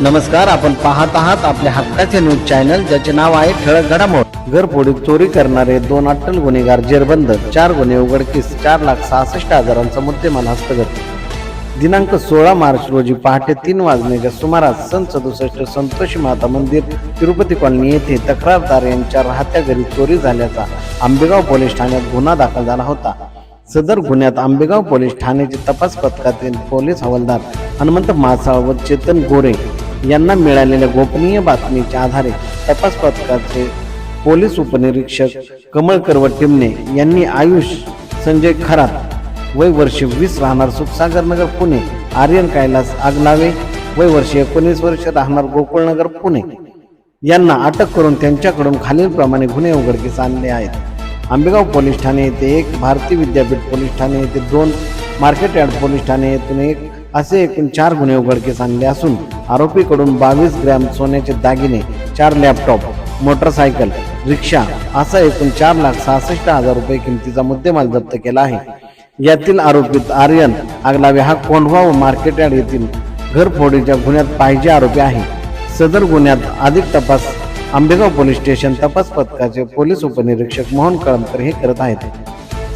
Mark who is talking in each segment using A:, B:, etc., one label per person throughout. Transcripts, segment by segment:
A: नमस्कार आपण पाहत आहात आपल्या हक्काचे न्यूज चॅनल ज्याचे नाव आहे ठळक घडामोड. घरफोडीत चोरी करणारे दोन अट्टल गुन्हेगार जेरबंद चार गुन्हे उघडकीस चार लाख सहासष्ट हजारांचा मुद्देमाल हस्तगत. दिनांक सोळा मार्च रोजी पहाटे तीन वाजण्याच्या सुमारास सन सदुसष्ट संतोषी माता मंदिर तिरुपती कॉलनी येथे तक्रारदार यांच्या राहत्या घरी चोरी झाल्याचा आंबेगाव पोलीस ठाण्यात गुन्हा दाखल झाला होता. सदर गुन्ह्यात आंबेगाव पोलीस ठाण्याचे तपास पथकातील पोलीस हवालदार हनुमंत मासाळ व चेतन गोरे यांना मिळालेल्या गोपनीय बातमीच्या आधारे तपास पथकाचे पोलीस उपनिरीक्षक कमळ करवटिमने यांनी आयुष संजय खरात वय वर्ष वीस राहणार सुखसागर नगर पुणे. आर्यन कैलास आगलावे वय वर्ष एकोणीस वर्ष राहणार गोकुळनगर पुणे. यांना अटक करून त्यांच्याकडून खालीलप्रमाणे गुन्हे उघडकीस आणले आहेत. आंबेगाव पोलीस ठाणे येथे एक भारतीय विद्यापीठ पोलीस ठाणे येथे दोन मार्केट यार्ड पोलीस ठाणे येथून एक असे एकूण चार गुन्हे उघडकीस आणले असून आरोपीकडून बावीस ग्रॅम सोन्याचे दागिने चार लॅपटॉप मोटरसायकल रिक्षा असा एकूण चार लाख सहासष्ट हजार रुपये किमतीचा मुद्देमाल जप्त केला आहे. यातील आरोपीत आर्यन आगलावे हा कोंढवा व मार्केट यार्ड येथील घरफोडीच्या गुन्ह्यात पाहिजे आरोपी आहे. सदर गुन्ह्यात अधिक तपास आंबेगाव पोलीस स्टेशन तपास पथकाचे पोलीस उपनिरीक्षक मोहन कळमकर हे करत आहेत.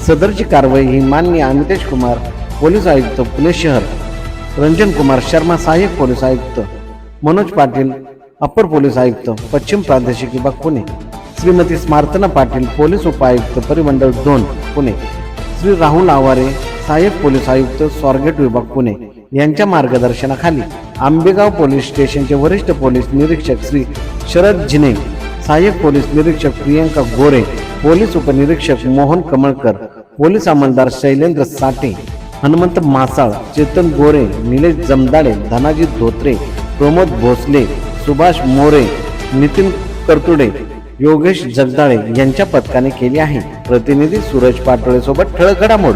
A: सदरची कारवाई ही माननीय अमितेश कुमार पोलीस आयुक्त पुणे शहर रंजन कुमार शर्मा सहाय्यक पोलीस आयुक्त मनोज पाटील अप्पर पोलीस आयुक्त पश्चिम प्रादेशिक विभाग पुणे श्रीमती स्मार्तना पाटील पोलीस उपायुक्त परिमंडळ दोन पुणे श्री राहुल आवारे सहाय्यक पोलीस आयुक्त स्वारगेट विभाग पुणे यांच्या मार्गदर्शनाखाली आंबेगाव पोलीस स्टेशनचे वरिष्ठ पोलीस निरीक्षक श्री शरद जिने सहाय्यक पोलीस निरीक्षक प्रियंका गोरे पोलीस उपनिरीक्षक मोहन कमळकर पोलीस अंमलदार शैलेंद्र साठे हनुमंत मासाळ चेतन गोरे निलेश जमदाडे धनाजी धोत्रे प्रमोद भोसले सुभाष मोरे नितीन करतुडे योगेश जगदाळे यांच्या पथकाने केली आहे. प्रतिनिधी सूरज पाटोळे सोबत ठळक घडामोड.